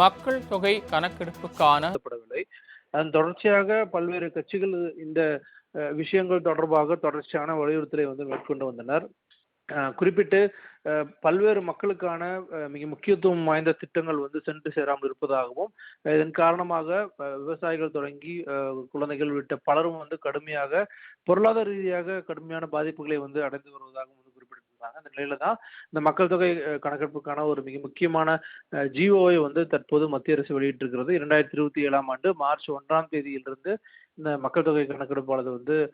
மக்கள் தொகை கணக்கெடுப்புக்கான அதன் தொடர்ச்சியாக பல்வேறு கட்சிகள் இந்த விஷயங்கள் தொடர்பாக தொடர்ச்சியான வலியுறுத்தலை வந்து மேற்கொண்டு வந்தனர். குறிப்பிட்டு பல்வேறு மக்களுக்கான மிக முக்கியத்துவம் வாய்ந்த திட்டங்கள் வந்து சென்று சேராமல் இருப்பதாகவும் இதன் காரணமாக விவசாயிகள் தொடங்கி குழந்தைகள் உள்ளிட்ட பலரும் வந்து கடுமையாக பொருளாதார ரீதியாக கடுமையான பாதிப்புகளை வந்து அடைந்து வருவதாகவும் வந்து குறிப்பிட்டிருந்தாங்க இந்த நிலையில தான் இந்த மக்கள் தொகை கணக்கெடுப்புக்கான ஒரு மிக முக்கியமான ஜிஓவை வந்து தற்போது மத்திய அரசு வெளியிட்டிருக்கிறது. இரண்டாயிரத்தி இருபத்தி ஏழாம் ஆண்டு மார்ச் ஒன்றாம் தேதியிலிருந்து இந்த மக்கள் தொகை கணக்கெடுப்பானது வந்து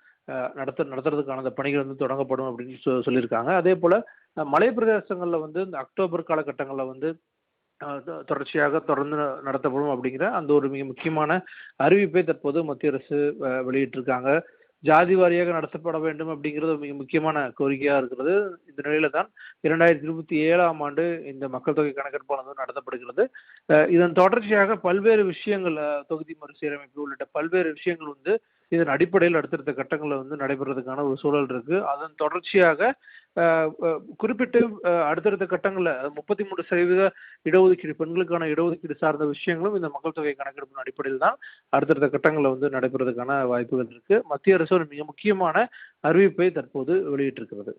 நடத்த நடத்துறதுக்கான அந்த பணிகள் வந்து தொடங்கப்படும் அப்படின்னு சொல்லியிருக்காங்க. அதே போல மலை பிரதேசங்களில் வந்து இந்த அக்டோபர் காலகட்டங்களில் வந்து தொடர்ச்சியாக தொடர்ந்து ந- நடத்தப்படும் அப்படிங்கிற அந்த ஒரு மிக முக்கியமான அறிவிப்பை தற்போது மத்திய அரசு வெளியிட்டிருக்காங்க. ஜாதி வாரியாக நடத்தப்பட வேண்டும் அப்படிங்கிறது மிக முக்கியமான கோரிக்கையா இருக்கிறது. இந்த நிலையில தான் இரண்டாயிரத்தி இருபத்தி ஏழாம் ஆண்டு இந்த மக்கள் தொகை கணக்கெடுப்பானது நடத்தப்படுகிறது. அஹ் இதன் தொடர்ச்சியாக பல்வேறு விஷயங்கள் தொகுதி மறுசீரமைப்பு உள்ளிட்ட பல்வேறு விஷயங்கள் வந்து இதன் அடிப்படையில் அடுத்தடுத்த கட்டங்களில் வந்து நடைபெறதுக்கான ஒரு சூழல் இருக்கு. அதன் தொடர்ச்சியாக குறிப்பிட்டு அடுத்தடுத்த கட்டங்களில் முப்பத்தி மூன்று சதவீத இடஒதுக்கீடு பெண்களுக்கான இடஒதுக்கீடு சார்ந்த விஷயங்களும் இந்த மக்கள் தொகை கணக்கெடுப்பின் அடிப்படையில் தான் அடுத்தடுத்த கட்டங்களில் வந்து நடைபெறதுக்கான வாய்ப்புகள் இருக்கு. மத்திய அரசு ஒரு மிக முக்கியமான அறிவிப்பை தற்போது வெளியிட்டிருக்கிறது.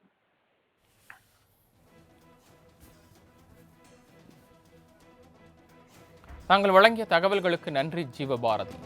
தாங்கள் வழங்கிய தகவல்களுக்கு நன்றி. ஜீவபாரதி.